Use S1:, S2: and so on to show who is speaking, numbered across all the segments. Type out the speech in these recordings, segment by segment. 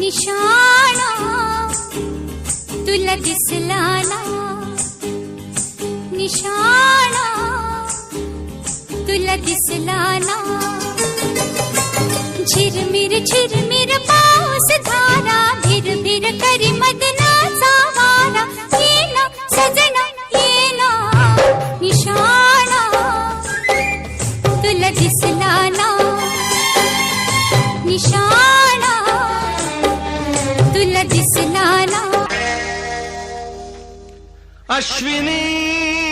S1: निशाणा तुला दिसला ना निशाणा तुला दिसला ना झिरमिर झिरमिर पाऊस धारा भिर भिर करी मदनाचा तुला दिसला ना
S2: अश्विनी।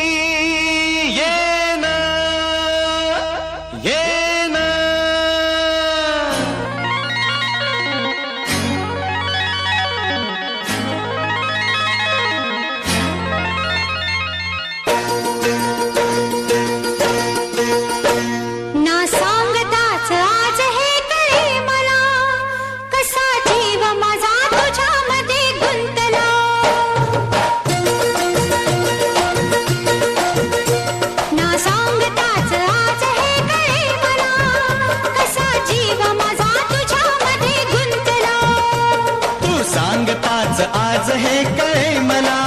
S1: हे कळे मला.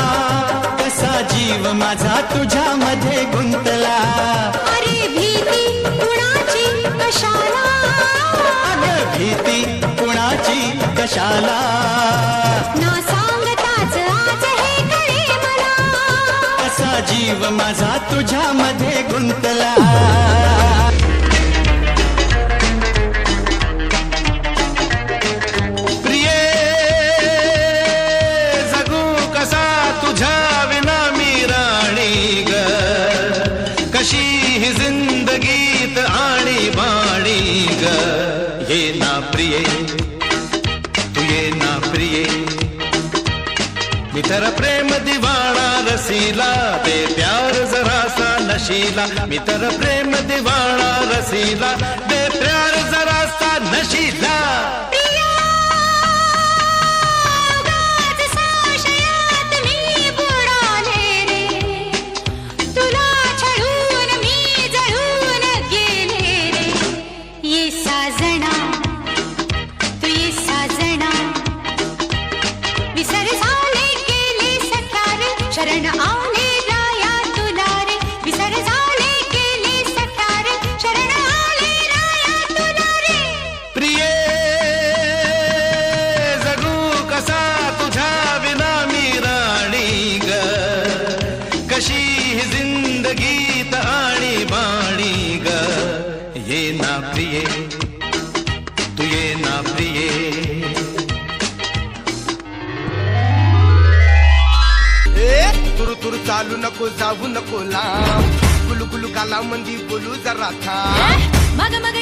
S1: कसा जीव माझा तुझ्यामध्ये गुंतला. अरे भीती कुणाची कशाला?
S2: अगं भीती कुणाची कशाला?
S1: ना सांगताच आज हे कळे मला.
S2: कसा जीव माझा तुझ्यामध्ये गुंतला. ये ना प्रिये तू ये ना प्रिये. मितर प्रेम दिवाणा रसीला दे प्यार जरासा नशीला. मितर प्रेम दिवाणा रसीला दे प्यार जरासा नशीला.
S1: साजना
S3: चालू नको जाऊ नको लांब. गुलू गुलू काला मंदी बोलू जरा थांब.
S1: मग मग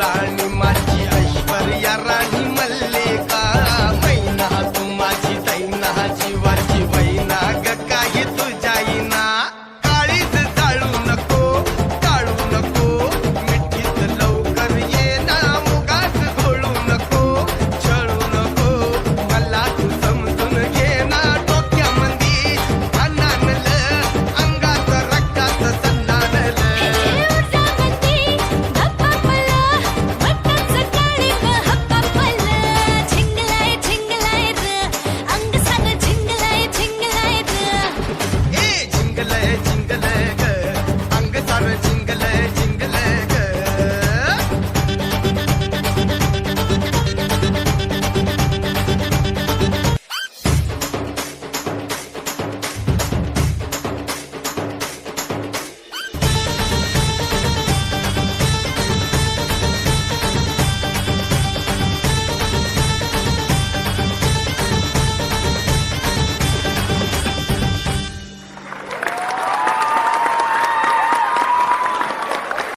S1: Sarà animati